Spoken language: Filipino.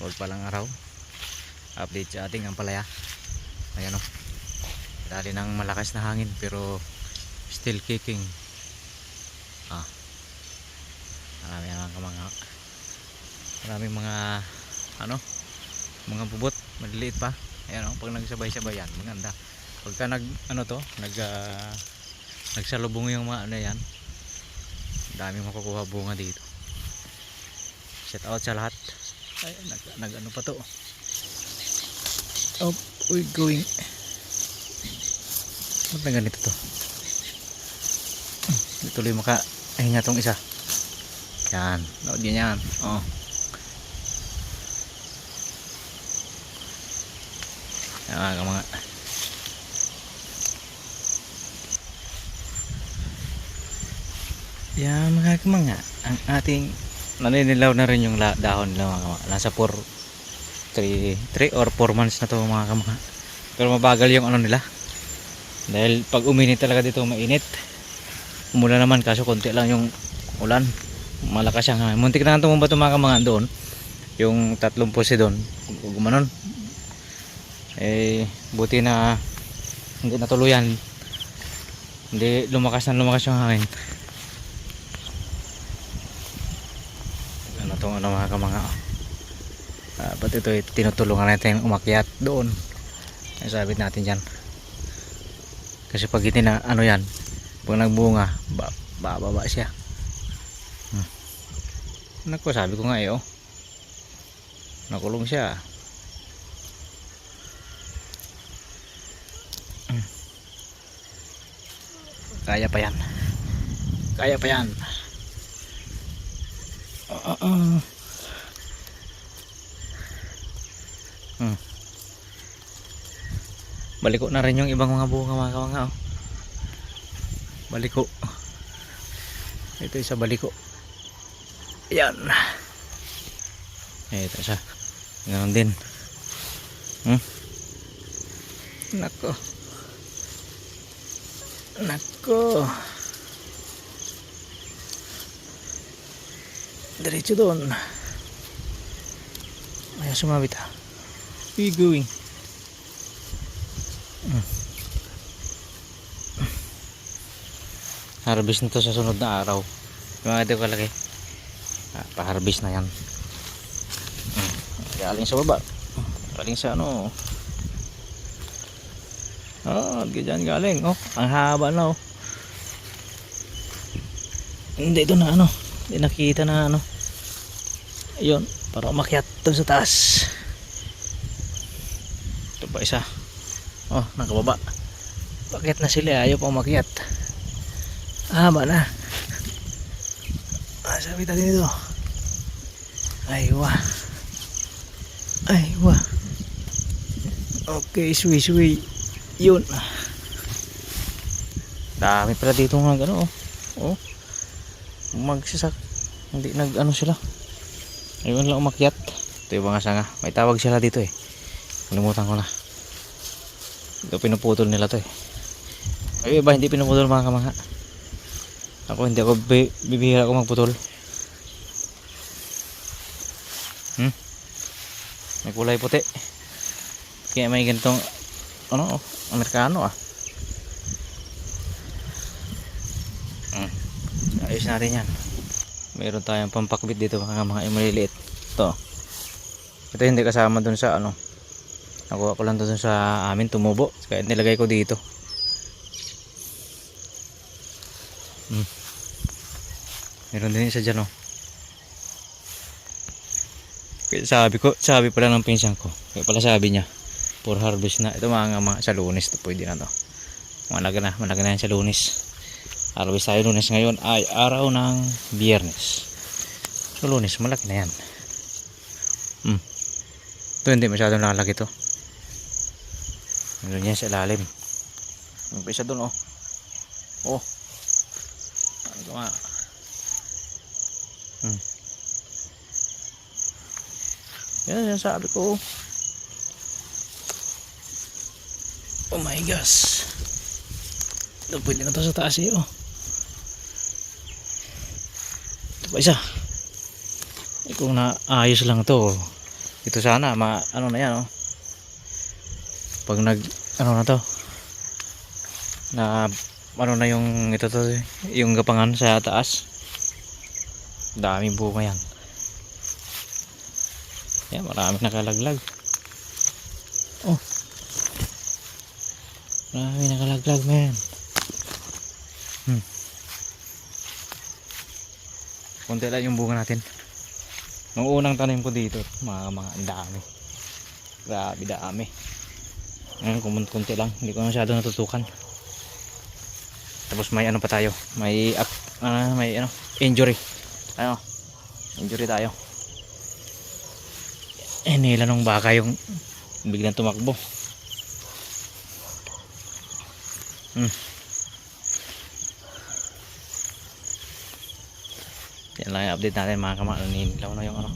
Huwag palang araw. Update sa ating ampalaya. Ayan o. Dali ng malakas na hangin pero still kicking. Ah. Marami mga kamanga. Maraming mga ano mga bubot maliliit pa. Ayan o, pag nagsabay-sabay yan, maganda. Pagka nag ano to, nag ah, nagsalubong yung mga ano yan. Daming makukuha bunga dito. Shout out sa lahat. Ay, nag, nag ano pa to. Oh, uy, going. Ba't na ganito to? Tuloy maka hinga tong isa. Yan. Load yan yan. Oh. Yan mga. Yan mga kamanga. Ang ating naninilaw na rin yung dahon nila mga kamanga. Nasa 4 3 or 4 months na to mga kamanga. Pero mabagal yung ano nila. Dahil pag uminit talaga dito mainit. Umulan naman kaso konti lang yung ulan. Malakas siya. Muntik na nga tumumba itong mga kamanga doon. Yung tatlong pose doon. Gumanon. Eh buti na hindi natuluyan. Hindi lumakas na lumakas yung hangin. ano tong ano mga kamanga uh, ba't ito eh, tinutulungan natin umakyat doon ay sabit natin dyan kasi pag hindi na ano yan pag nagbunga ba, bababa siya hmm. naku sabi ko nga eh oh nakulong siya kaya pa yan kaya pa yan ah, ah. Hmm. Baliko na rin yung ibang mga bunga mga kamanga oh. Baliko. Ito isa baliko. Yan. Ito isa. Ganon din. Hmm. Nako. Nako. Diretso doon. Ayaw sumabit ha. Where you going? Hmm. Harvest na to sa sunod na araw. Yung mga ito kalaki. Ah, pa-harvest na yan. Hmm. Galing sa baba. Galing sa ano. Oh, ganyan galing. Oh, ang haba na oh. Hindi ito na ano. Hindi nakita na ano. Ayun, para umakyat doon sa taas. Ito pa isa. Oh, nakababa. Bakit na sila ayaw pa umakyat? Ah, ba na. Ah, sabi tayo dito. Aywa. Aywa. Okay, swi swi. Yun. Dami pala dito nga gano oh. Oh. Magsasak. Hindi nag ano sila. Ayun lang umakyat. Ito yung mga sanga. May tawag sila dito eh. Kalimutan ko na. Ito pinuputol nila to eh. Ay iba hindi pinuputol mga kamangha. Ako hindi ako bi- bibihira ako magputol. Hmm? May kulay puti. Kaya may ganitong ano, Amerikano ah. Hmm. Ayos natin yan. Meron tayong pampakbit dito mga mga maliliit. Ito. Ito hindi kasama dun sa ano. Nakuha ko lang dun sa amin tumubo. Kaya nilagay ko dito. Hmm. Meron din isa dyan oh. Sabi ko, sabi pala ng pinsan ko. Kaya pala sabi niya, for harvest na. Ito mga mga sa lunes to pwede na to. Malaga na, malaga na yan sa lunes. Harvest tayo lunes ngayon ay araw ng biyernes. So lunes, malaki na yan. Hmm. Ito hindi masyadong lalaki to. Meron yan sa ilalim. May pa isa doon oh. Oh. Ano ka nga? Hmm. Yan, yan sabi ko. Oh my gosh. Ito pwede na to sa taas eh oh. Ito pa isa. Eh, kung naayos lang to. Ito sana ma ano na yan oh. Pag nag ano na to. Na ano na yung ito to yung gapangan sa taas. Daming bunga yan. Yan, marami nakalaglag. Oh. Marami nakalaglag, men. Hmm. Kunti lang yung bunga natin. Nung unang tanim ko dito, mga mga ang dami. Grabe dami. Ngayon, kumun- kunti lang. Hindi ko masyado natutukan. Tapos may ano pa tayo. May, ano, may ano, injury. Ano, injury tayo. Eh, nila nung baka yung biglang tumakbo. Yan lang update natin mga kama. Ilaw na yung ano.